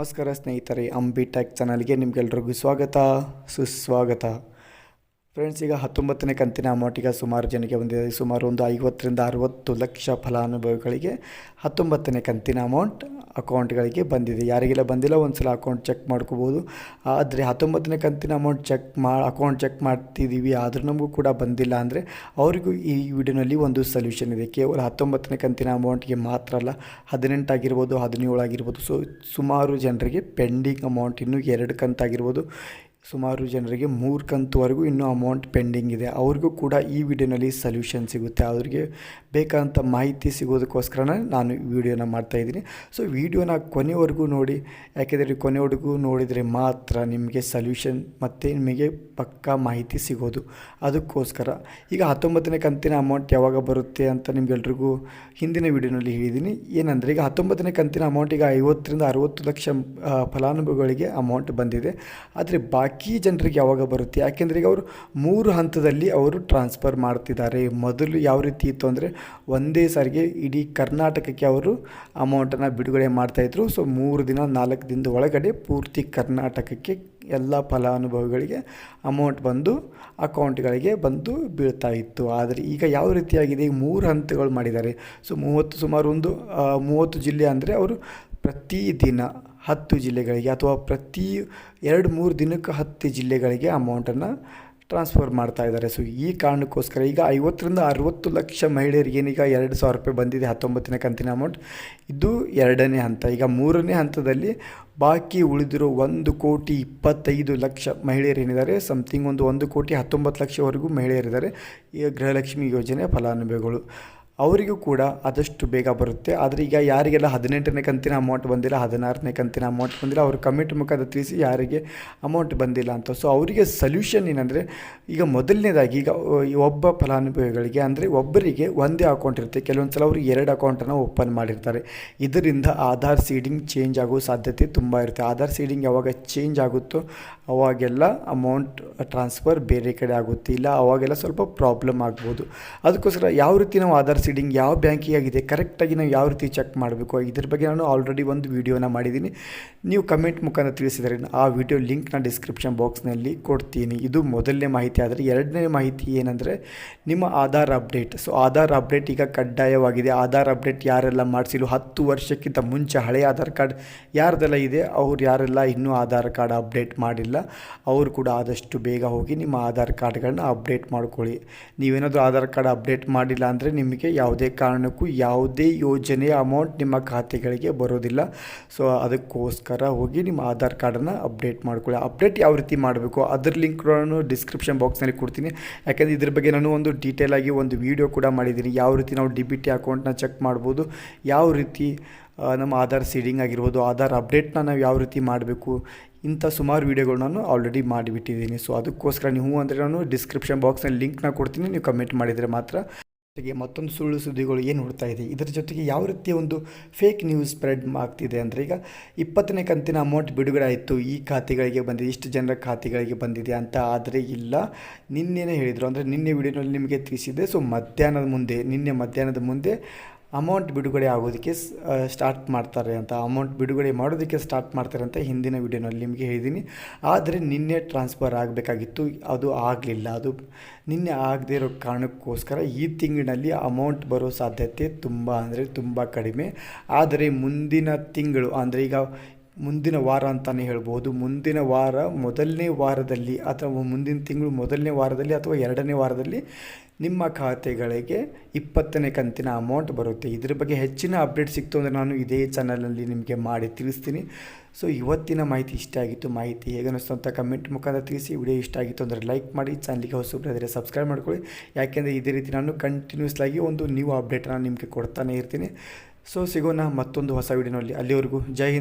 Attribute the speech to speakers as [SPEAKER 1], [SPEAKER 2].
[SPEAKER 1] ನಮಸ್ಕಾರ ಸ್ನೇಹಿತರೆ ಅಂಬಿ ಟ್ಯಾಕ್ ಚಾನಲ್ಗೆ ನಿಮಗೆಲ್ರಿಗೂ ಸ್ವಾಗತ ಸುಸ್ವಾಗತ. ಫ್ರೆಂಡ್ಸ್ ಈಗ ಹತ್ತೊಂಬತ್ತನೇ ಕಂತಿನ ಅಮೌಂಟ್ ಈಗ ಸುಮಾರು ಜನಕ್ಕೆ ಬಂದಿದೆ. ಸುಮಾರು ಒಂದು ಐವತ್ತರಿಂದ ಅರುವತ್ತು ಲಕ್ಷ ಫಲಾನುಭವಿಗಳಿಗೆ ಹತ್ತೊಂಬತ್ತನೇ ಕಂತಿನ ಅಮೌಂಟ್ ಅಕೌಂಟ್ಗಳಿಗೆ ಬಂದಿದೆ. ಯಾರಿಗೆಲ್ಲ ಬಂದಿಲ್ಲ ಒಂದು ಸಲ ಅಕೌಂಟ್ ಚೆಕ್ ಮಾಡ್ಕೋಬೋದು. ಆದರೆ ಹತ್ತೊಂಬತ್ತನೇ ಕಂತಿನ ಅಮೌಂಟ್ ಚೆಕ್ ಮಾ ಅಕೌಂಟ್ ಚೆಕ್ ಮಾಡ್ತಿದ್ದೀವಿ. ಆದರೂ ನಮಗೂ ಕೂಡ ಬಂದಿಲ್ಲ ಅಂದರೆ ಅವರಿಗೂ ಈ ವಿಡಿಯೋನಲ್ಲಿ ಒಂದು ಸೊಲ್ಯೂಷನ್ ಇದೆ. ಕೇವಲ ಹತ್ತೊಂಬತ್ತನೇ ಕಂತಿನ ಅಮೌಂಟ್ಗೆ ಮಾತ್ರ ಅಲ್ಲ ಹದಿನೆಂಟಾಗಿರ್ಬೋದು ಹದಿನೇಳು ಆಗಿರ್ಬೋದು. ಸೊ, ಸುಮಾರು ಜನರಿಗೆ ಪೆಂಡಿಂಗ್ ಅಮೌಂಟ್ ಇನ್ನೂ ಎರಡು ಕಂತಾಗಿರ್ಬೋದು. ಸುಮಾರು ಜನರಿಗೆ ಮೂರು ಕಂತುವರೆಗೂ ಇನ್ನೂ ಅಮೌಂಟ್ ಪೆಂಡಿಂಗ್ ಇದೆ. ಅವ್ರಿಗೂ ಕೂಡ ಈ ವಿಡಿಯೋನಲ್ಲಿ ಸೊಲ್ಯೂಷನ್ ಸಿಗುತ್ತೆ. ಅವ್ರಿಗೆ ಬೇಕಾದಂಥ ಮಾಹಿತಿ ಸಿಗೋದಕ್ಕೋಸ್ಕರನೇ ನಾನು ಈ ವಿಡಿಯೋನ ಮಾಡ್ತಾಯಿದ್ದೀನಿ ಸೊ ವಿಡಿಯೋನ ಕೊನೆವರೆಗೂ ನೋಡಿ. ಯಾಕೆಂದರೆ ಕೊನೆವರೆಗೂ ನೋಡಿದರೆ ಮಾತ್ರ ನಿಮಗೆ ಸೊಲ್ಯೂಷನ್ ಮತ್ತು ನಿಮಗೆ ಪಕ್ಕಾ ಮಾಹಿತಿ ಸಿಗೋದು. ಅದಕ್ಕೋಸ್ಕರ ಈಗ ಹತ್ತೊಂಬತ್ತನೇ ಕಂತಿನ ಅಮೌಂಟ್ ಯಾವಾಗ ಬರುತ್ತೆ ಅಂತ ನಿಮ್ಗೆಲ್ರಿಗೂ ಹಿಂದಿನ ವಿಡಿಯೋನಲ್ಲಿ ಹೇಳಿದ್ದೀನಿ. ಏನಂದರೆ ಈಗ ಹತ್ತೊಂಬತ್ತನೇ ಕಂತಿನ ಅಮೌಂಟ್ ಈಗ ಐವತ್ತರಿಂದ ಅರುವತ್ತು ಲಕ್ಷ ಫಲಾನುಭವಿಗಳಿಗೆ ಅಮೌಂಟ್ ಬಂದಿದೆ. ಆದರೆ ಬಾಕಿ ಜನರಿಗೆ ಯಾವಾಗ ಬರುತ್ತೆ? ಯಾಕೆಂದರೆ ಈಗ ಅವರು ಮೂರು ಹಂತದಲ್ಲಿ ಅವರು ಟ್ರಾನ್ಸ್ಫರ್ ಮಾಡ್ತಿದ್ದಾರೆ. ಮೊದಲು ಯಾವ ರೀತಿ ಇತ್ತು ಅಂದರೆ ಒಂದೇ ಸಾರಿಗೆ ಇಡೀ ಕರ್ನಾಟಕಕ್ಕೆ ಅವರು ಅಮೌಂಟನ್ನು ಬಿಡುಗಡೆ ಮಾಡ್ತಾಯಿದ್ರು ಸೊ ಮೂರು ದಿನ, ನಾಲ್ಕು ದಿನದ ಒಳಗಡೆ ಪೂರ್ತಿ ಕರ್ನಾಟಕಕ್ಕೆ ಎಲ್ಲ ಫಲಾನುಭವಿಗಳಿಗೆ ಅಮೌಂಟ್ ಬಂದು ಅಕೌಂಟ್ಗಳಿಗೆ ಬಂದು ಬೀಳ್ತಾ ಇತ್ತು. ಆದರೆ ಈಗ ಯಾವ ರೀತಿಯಾಗಿದೆ? ಈಗ ಮೂರು ಹಂತಗಳು ಮಾಡಿದ್ದಾರೆ. ಸೊ ಮೂವತ್ತು ಸುಮಾರು ಒಂದು ಮೂವತ್ತು ಜಿಲ್ಲೆ ಅಂದರೆ ಅವರು ಪ್ರತಿದಿನ ಹತ್ತು ಜಿಲ್ಲೆಗಳಿಗೆ ಅಥವಾ ಪ್ರತಿ ಎರಡು ಮೂರು ದಿನಕ್ಕೆ ಹತ್ತು ಜಿಲ್ಲೆಗಳಿಗೆ ಅಮೌಂಟನ್ನು ಟ್ರಾನ್ಸ್ಫರ್ ಮಾಡ್ತಾ ಇದ್ದಾರೆ. ಸೊ ಈ ಕಾರಣಕ್ಕೋಸ್ಕರ ಈಗ ಐವತ್ತರಿಂದ ಅರುವತ್ತು ಲಕ್ಷ ಮಹಿಳೆಯರಿಗೆ ಏನೀಗ ಎರಡು ಸಾವಿರ ರೂಪಾಯಿ ಬಂದಿದೆ, ಹತ್ತೊಂಬತ್ತನೇ ಕಂತಿನ ಅಮೌಂಟ್ ಇದು ಎರಡನೇ ಹಂತ. ಈಗ ಮೂರನೇ ಹಂತದಲ್ಲಿ ಬಾಕಿ ಉಳಿದಿರೋ ಒಂದು ಕೋಟಿ ಇಪ್ಪತ್ತೈದು ಲಕ್ಷ ಮಹಿಳೆಯರು ಏನಿದ್ದಾರೆ ಸಮಥಿಂಗ್ ಒಂದು ಒಂದು ಕೋಟಿ ಹತ್ತೊಂಬತ್ತು ಲಕ್ಷವರೆಗೂ ಮಹಿಳೆಯರಿದ್ದಾರೆ. ಈ ಗೃಹಲಕ್ಷ್ಮಿ ಯೋಜನೆ ಫಲಾನುಭವಿಗಳು. ಅವರಿಗೂ ಕೂಡ ಆದಷ್ಟು ಬೇಗ ಬರುತ್ತೆ. ಆದರೆ ಈಗ ಯಾರಿಗೆಲ್ಲ ಹದಿನೆಂಟನೇ ಕಂತಿನ ಅಮೌಂಟ್ ಬಂದಿಲ್ಲ, ಹದಿನಾರನೇ ಕಂತಿನ ಅಮೌಂಟ್ ಬಂದಿಲ್ಲ, ಅವರು ಕಮಿಟ್ ಮುಖಾಂತರ ತಿಳಿಸಿ ಯಾರಿಗೆ ಅಮೌಂಟ್ ಬಂದಿಲ್ಲ ಅಂತ. ಸೊ ಅವರಿಗೆ ಸೊಲ್ಯೂಷನ್ ಏನಂದರೆ, ಈಗ ಮೊದಲನೇದಾಗಿ ಈಗ ಒಬ್ಬ ಫಲಾನುಭವಿಗಳಿಗೆ ಅಂದರೆ ಒಬ್ಬರಿಗೆ ಒಂದೇ ಅಕೌಂಟ್ ಇರುತ್ತೆ. ಕೆಲವೊಂದು ಸಲ ಅವರು ಎರಡು ಅಕೌಂಟನ್ನು ಓಪನ್ ಮಾಡಿರ್ತಾರೆ. ಇದರಿಂದ ಆಧಾರ್ ಸೀಡಿಂಗ್ ಚೇಂಜ್ ಆಗೋ ಸಾಧ್ಯತೆ ತುಂಬ ಇರುತ್ತೆ. ಆಧಾರ್ ಸೀಡಿಂಗ್ ಯಾವಾಗ ಚೇಂಜ್ ಆಗುತ್ತೋ, ಅವಾಗೆಲ್ಲ ಅಮೌಂಟ್ ಟ್ರಾನ್ಸ್ಫರ್ ಬೇರೆ ಕಡೆ ಆಗುತ್ತೆ ಇಲ್ಲ ಅವಾಗೆಲ್ಲ ಸ್ವಲ್ಪ ಪ್ರಾಬ್ಲಮ್ ಆಗ್ಬೋದು. ಅದಕ್ಕೋಸ್ಕರ ಯಾವ ರೀತಿ ನಾವು ಆಧಾರ್ ಸೀಡಿಂಗ್ ಯಾವ ಬ್ಯಾಂಕಿಗೆ ಆಗಿದೆ ಕರೆಕ್ಟಾಗಿ ನಾವು ಯಾವ ರೀತಿ ಚೆಕ್ ಮಾಡಬೇಕು, ಇದ್ರ ಬಗ್ಗೆ ನಾನು ಆಲ್ರೆಡಿ ಒಂದು ವೀಡಿಯೋನ ಮಾಡಿದ್ದೀನಿ. ನೀವು ಕಮೆಂಟ್ ಮುಖಾಂತರ ತಿಳಿಸಿದರೆ ಆ ವಿಡಿಯೋ ಲಿಂಕ್ನ ಡಿಸ್ಕ್ರಿಪ್ಷನ್ ಬಾಕ್ಸ್ನಲ್ಲಿ ಕೊಡ್ತೀನಿ. ಇದು ಮೊದಲನೇ ಮಾಹಿತಿ, ಆದರೆ ಎರಡನೇ ಮಾಹಿತಿ ಏನಂದರೆ, ನಿಮ್ಮ Aadhaar update so Aadhaar update ಈಗ ಕಡ್ಡಾಯವಾಗಿದೆ. ಆಧಾರ್ ಅಪ್ಡೇಟ್ ಯಾರೆಲ್ಲ ಮಾಡಿಸಿಲ್ಲ ಹತ್ತು ವರ್ಷಕ್ಕಿಂತ ಮುಂಚೆ ಹಳೆಯ ಆಧಾರ್ ಕಾರ್ಡ್ ಯಾರ್ದೆಲ್ಲ ಇದೆ, ಅವ್ರು ಯಾರೆಲ್ಲ ಇನ್ನೂ ಆಧಾರ್ ಕಾರ್ಡ್ ಅಪ್ಡೇಟ್ ಮಾಡಿಲ್ಲ, ಅವರು ಕೂಡ ಆದಷ್ಟು ಬೇಗ ಹೋಗಿ ನಿಮ್ಮ ಆಧಾರ್ ಕಾರ್ಡ್ಗಳನ್ನ ಅಪ್ಡೇಟ್ ಮಾಡ್ಕೊಳ್ಳಿ. ನೀವೇನಾದರೂ ಆಧಾರ್ ಕಾರ್ಡ್ ಅಪ್ಡೇಟ್ ಮಾಡಿಲ್ಲ ಅಂದರೆ ನಿಮಗೆ ಯಾವುದೇ ಕಾರಣಕ್ಕೂ ಯಾವುದೇ ಯೋಜನೆಯ ಅಮೌಂಟ್ ನಿಮ್ಮ ಖಾತೆಗಳಿಗೆ ಬರೋದಿಲ್ಲ. ಸೊ ಅದಕ್ಕೋಸ್ಕರ ಹೋಗಿ ನಿಮ್ಮ ಆಧಾರ್ ಕಾರ್ಡನ್ನು ಅಪ್ಡೇಟ್ ಮಾಡ್ಕೊಳ್ಳಿ. ಅಪ್ಡೇಟ್ ಯಾವ ರೀತಿ ಮಾಡಬೇಕು? ಅದ್ರ ಲಿಂಕ್ ನಾನು ಡಿಸ್ಕ್ರಿಪ್ಷನ್ ಬಾಕ್ಸ್ನಲ್ಲಿ ಕೊಡ್ತೀನಿ. ಯಾಕೆಂದರೆ ಇದ್ರ ಬಗ್ಗೆ ನಾನು ಒಂದು ಡೀಟೇಲ್ ಆಗಿ ಒಂದು ವಿಡಿಯೋ ಕೂಡ ಮಾಡಿದ್ದೀನಿ. ಯಾವ ರೀತಿ ನಾವು ಡಿ ಬಿ ಟಿ ಅಕೌಂಟ್ನ ಚೆಕ್ ಮಾಡ್ಬೋದು, ಯಾವ ರೀತಿ ನಮ್ಮ ಆಧಾರ್ ಸೀಡಿಂಗ್ ಆಗಿರ್ಬೋದು, ಆಧಾರ್ ಅಪ್ಡೇಟ್ನ ನಾವು ಯಾವ ರೀತಿ ಮಾಡಬೇಕು, ಇಂಥ ಸುಮಾರು ವೀಡಿಯೋಗಳು ನಾನು ಆಲ್ರೆಡಿ ಮಾಡಿಬಿಟ್ಟಿದ್ದೀನಿ. ಸೊ ಅದಕ್ಕೋಸ್ಕರ ನೀವು ಅಂದರೆ ನಾನು ಡಿಸ್ಕ್ರಿಪ್ಷನ್ ಬಾಕ್ಸ್ನಲ್ಲಿ ಲಿಂಕ್ನ ಕೊಡ್ತೀನಿ. ನೀವು ಕಮೆಂಟ್ ಮಾಡಿದರೆ ಮಾತ್ರ ಜೊತೆಗೆ ಮತ್ತೊಂದು ಸುಳ್ಳು ಸುದ್ದಿಗಳು ಏನು ಹುಡ್ತಾ ಇದೆ ಇದರ ಜೊತೆಗೆ ಯಾವ ರೀತಿಯ ಒಂದು ಫೇಕ್ ನ್ಯೂಸ್ ಸ್ಪ್ರೆಡ್ ಆಗ್ತಿದೆ ಅಂದರೆ ಈಗ ಇಪ್ಪತ್ತನೇ ಕಂತಿನ ಅಮೌಂಟ್ ಬಿಡುಗಡೆ ಆಯಿತು, ಈ ಖಾತೆಗಳಿಗೆ ಬಂದಿದೆ, ಇಷ್ಟು ಜನರ ಖಾತೆಗಳಿಗೆ ಬಂದಿದೆ ಅಂತ ಆದರೆ ಇಲ್ಲ. ನಿನ್ನೆನೇ ಹೇಳಿದರು, ಅಂದರೆ ನಿನ್ನೆ ವಿಡಿಯೋನಲ್ಲಿ ನಿಮಗೆ ತಿಳಿಸಿದೆ ಸೊ ಮಧ್ಯಾಹ್ನದ ಮುಂದೆ, ನಿನ್ನೆ ಮಧ್ಯಾಹ್ನದ ಮುಂದೆ ಅಮೌಂಟ್ ಬಿಡುಗಡೆ ಆಗೋದಕ್ಕೆ ಸ್ಟಾರ್ಟ್ ಮಾಡ್ತಾರೆ ಅಂತ. ಅಮೌಂಟ್ ಬಿಡುಗಡೆ ಮಾಡೋದಕ್ಕೆ ಸ್ಟಾರ್ಟ್ ಮಾಡ್ತಾರೆ ಅಂತ ಹಿಂದಿನ ವಿಡಿಯೋನಲ್ಲಿ ನಿಮಗೆ ಹೇಳಿದ್ದೀನಿ. ಆದರೆ ನಿನ್ನೆ ಟ್ರಾನ್ಸ್ಫರ್ ಆಗಬೇಕಾಗಿತ್ತು. ಅದು ಆಗಲಿಲ್ಲ. ಅದು ನಿನ್ನೆ ಆಗದೇ ಇರೋ ಕಾರಣಕ್ಕೋಸ್ಕರ ಈ ತಿಂಗಳಿನಲ್ಲಿ ಅಮೌಂಟ್ ಬರೋ ಸಾಧ್ಯತೆ ತುಂಬ ಅಂದರೆ ತುಂಬ ಕಡಿಮೆ. ಆದರೆ ಮುಂದಿನ ತಿಂಗಳು, ಅಂದರೆ ಈಗ ಮುಂದಿನ ವಾರ ಅಂತಲೇ ಹೇಳ್ಬೋದು. ಮುಂದಿನ ವಾರ ಮೊದಲನೇ ವಾರದಲ್ಲಿ ಅಥವಾ ಮುಂದಿನ ತಿಂಗಳು ಮೊದಲನೇ ವಾರದಲ್ಲಿ ಅಥವಾ ಎರಡನೇ ವಾರದಲ್ಲಿ ನಿಮ್ಮ ಖಾತೆಗಳಿಗೆ ಇಪ್ಪತ್ತನೇ ಕಂತಿನ ಅಮೌಂಟ್ ಬರುತ್ತೆ. ಇದ್ರ ಬಗ್ಗೆ ಹೆಚ್ಚಿನ ಅಪ್ಡೇಟ್ ಸಿಕ್ತು ಅಂದರೆ ನಾನು ಇದೇ ಚಾನಲಲ್ಲಿ ನಿಮಗೆ ಮಾಡಿ ತಿಳಿಸ್ತೀನಿ. ಸೊ ಇವತ್ತಿನ ಮಾಹಿತಿ ಇಷ್ಟ ಆಗಿತ್ತು, ಮಾಹಿತಿ ಹೇಗೆ ಅಂತ ಕಮೆಂಟ್ ಮುಖಾಂತರ ತಿಳಿಸಿ. ವಿಡಿಯೋ ಇಷ್ಟ ಆಗಿತ್ತು ಅಂದರೆ ಲೈಕ್ ಮಾಡಿ ಚಾನಲ್ಗೆ ಹೊಸಬ್ರು ಆದರೆ ಸಬ್ಸ್ಕ್ರೈಬ್ ಮಾಡ್ಕೊಳ್ಳಿ. ಯಾಕೆಂದರೆ ಇದೇ ರೀತಿ ನಾನು ಕಂಟಿನ್ಯೂಸ್ಲಾಗಿ ಒಂದು ನ್ಯೂ ಅಪ್ಡೇಟನ್ನು ನಿಮಗೆ ಕೊಡ್ತಾನೆ ಇರ್ತೀನಿ. ಸೊ ಸಿಗೋಣ ಮತ್ತೊಂದು ಹೊಸ ವಿಡಿಯೋನಲ್ಲಿ ಅಲ್ಲಿವರೆಗೂ ಜೈ